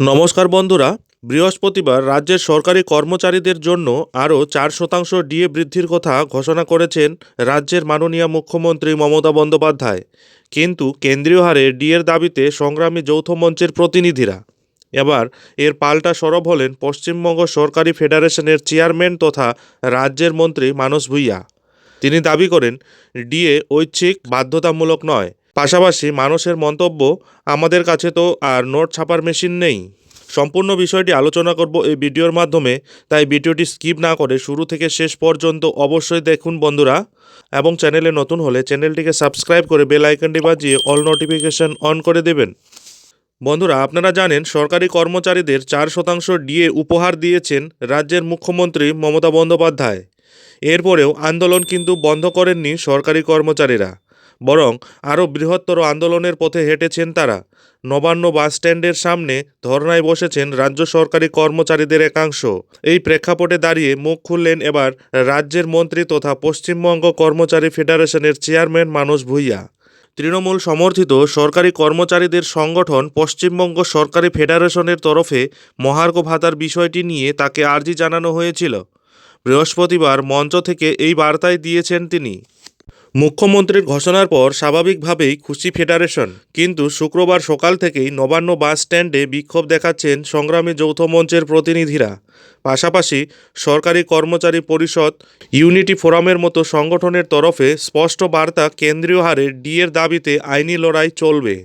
নমস্কার বন্ধুরা, বৃহস্পতিবার রাজ্যের সরকারি কর্মচারীদের জন্য আরও চার শতাংশ ডিএ বৃদ্ধির কথা ঘোষণা করেছেন রাজ্যের মাননীয় মুখ্যমন্ত্রী মমতা বন্দ্যোপাধ্যায়। কিন্তু কেন্দ্রীয় হারে ডিএর দাবিতে সংগ্রামী যৌথ মঞ্চের প্রতিনিধিরা। এবার এর পাল্টা সরব হলেন পশ্চিমবঙ্গ সরকারি ফেডারেশনের চেয়ারম্যান তথা রাজ্যের মন্ত্রী মানস ভুইয়া। তিনি দাবি করেন, ডিএ ঐচ্ছিক, বাধ্যতামূলক নয়। পাশাপাশি মানুষের মন্তব্য, আমাদের কাছে তো আর নোট ছাপার মেশিন নেই। সম্পূর্ণ বিষয়টি আলোচনা করব এই ভিডিওর মাধ্যমে, তাই ভিডিওটি স্কিপ না করে শুরু থেকে শেষ পর্যন্ত অবশ্যই দেখুন বন্ধুরা। এবং চ্যানেলে নতুন হলে চ্যানেলটিকে সাবস্ক্রাইব করে বেল আইকনটি বাজিয়ে অল নোটিফিকেশন অন করে দেবেন। বন্ধুরা, আপনারা জানেন সরকারি কর্মচারীদের চার শতাংশ ডিএ উপহার দিয়েছেন রাজ্যের মুখ্যমন্ত্রী মমতা বন্দ্যোপাধ্যায়। এরপরেও আন্দোলন কিন্তু বন্ধ করেননি সরকারি কর্মচারীরা। বরং আরও বৃহত্তর আন্দোলনের পথে হেঁটেছেন তারা। নবান্ন বাস স্ট্যান্ডের সামনে ধর্নায় বসেছেন রাজ্য সরকারি কর্মচারীদের একাংশ। এই প্রেক্ষাপটে দাঁড়িয়ে মুখ খুললেন এবার রাজ্যের মন্ত্রী তথা পশ্চিমবঙ্গ কর্মচারী ফেডারেশনের চেয়ারম্যান মানস ভূঁইয়া। তৃণমূল সমর্থিত সরকারি কর্মচারীদের সংগঠন পশ্চিমবঙ্গ সরকারি ফেডারেশনের তরফে মহার্ঘ ভাতার বিষয়টি নিয়ে তাকে আর্জি জানানো হয়েছিল। বৃহস্পতিবার মঞ্চ থেকে এই বার্তায় দিয়েছেন তিনি। মুখ্যমন্ত্রীর ঘোষণার পর স্বাভাবিকভাবেই খুশি ফেডারেশন। কিন্তু শুক্রবার সকাল থেকেই নবান্ন বাস স্ট্যান্ডে বিক্ষোভ দেখাচ্ছেন সংগ্রামী যৌথ মঞ্চের প্রতিনিধিরা। পাশাপাশি সরকারি কর্মচারী পরিষদ, ইউনিটি ফোরামের মতো সংগঠনের তরফে স্পষ্ট বার্তা কেন্দ্রীয় হারে ডিএর দাবিতে আইনি লড়াই চলবে।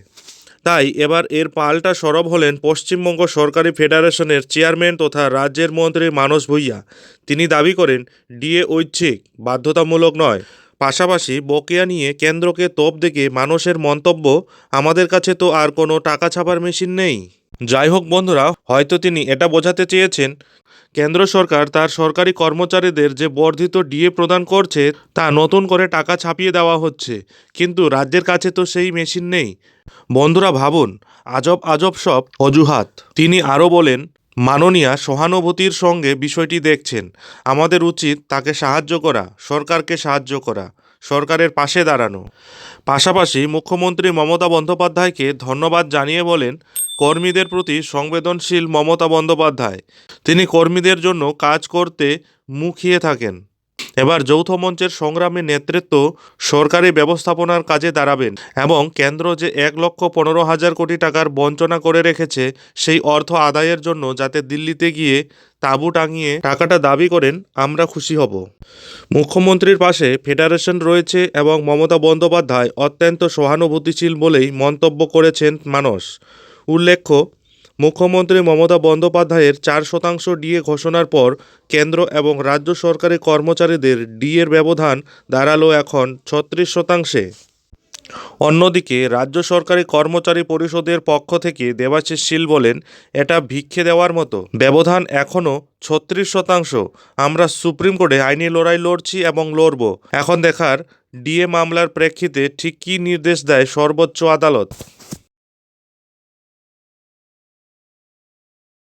তাই এবার এর পাল্টা সরব হলেন পশ্চিমবঙ্গ সরকারি ফেডারেশনের চেয়ারম্যান তথা রাজ্যের মন্ত্রী মানস ভূঁইয়া। তিনি দাবি করেন, ডিএ ঐচ্ছিক, বাধ্যতামূলক নয়। পাশাপাশি বকেয়া নিয়ে কেন্দ্রকে তোপ দেখে মানুষের মন্তব্য, আমাদের কাছে তো আর কোনো টাকা ছাপার মেশিন নেই। যাই হোক বন্ধুরা, হয়তো তিনি এটা বোঝাতে চেয়েছেন, কেন্দ্র সরকার তার সরকারি কর্মচারীদের যে বর্ধিত ডিএ প্রদান করছে, তা নতুন করে টাকা ছাপিয়ে দেওয়া হচ্ছে, কিন্তু রাজ্যের কাছে তো সেই মেশিন নেই। বন্ধুরা, ভাবুন, আজব আজব সব অজুহাত। তিনি আরও বলেন মাননীয়া সহানুভূতির সঙ্গে বিষয়টি দেখছেন। আমাদের উচিত তাকে সাহায্য করা, সরকারকে সাহায্য করা, সরকারের পাশে দাঁড়ানো। পাশাপাশি মুখ্যমন্ত্রী মমতা বন্দ্যোপাধ্যায়কে ধন্যবাদ জানিয়ে বলেন, কর্মীদের প্রতি সংবেদনশীল মমতা বন্দ্যোপাধ্যায়। তিনি কর্মীদের জন্য কাজ করতে মুখিয়ে থাকেন। এবার যৌথ মঞ্চের সংগ্রামী নেতৃত্ব সরকারি ব্যবস্থাপনার কাজে দাঁড়াবেন এবং কেন্দ্র যে এক লক্ষ পনেরো হাজার কোটি টাকার বঞ্চনা করে রেখেছে, সেই অর্থ আদায়ের জন্য যাতে দিল্লিতে গিয়ে তাঁবু টাঙিয়ে টাকাটা দাবি করেন, আমরা খুশি হব। মুখ্যমন্ত্রীর পাশে ফেডারেশন রয়েছে এবং মমতা বন্দ্যোপাধ্যায় অত্যন্ত সহানুভূতিশীল বলেই মন্তব্য করেছেন মানস। উল্লেখ্য মুখ্যমন্ত্রী মমতা বন্দ্যোপাধ্যায়ের চার শতাংশ ডিএ ঘোষণার পর কেন্দ্র এবং রাজ্য সরকারি কর্মচারীদের ডিএর ব্যবধান দাঁড়াল এখন ছত্রিশ শতাংশে। অন্যদিকে রাজ্য সরকারি কর্মচারী পরিষদের পক্ষ থেকে দেবাশিস শীল বলেন, এটা ভিক্ষে দেওয়ার মতো। ব্যবধান এখনও ছত্রিশ শতাংশ। আমরা সুপ্রিম কোর্টে আইনি লড়াই লড়ছি এবং লড়ব। এখন দেখার ডিএ মামলার প্রেক্ষিতে ঠিক কী নির্দেশ দেয় সর্বোচ্চ আদালত?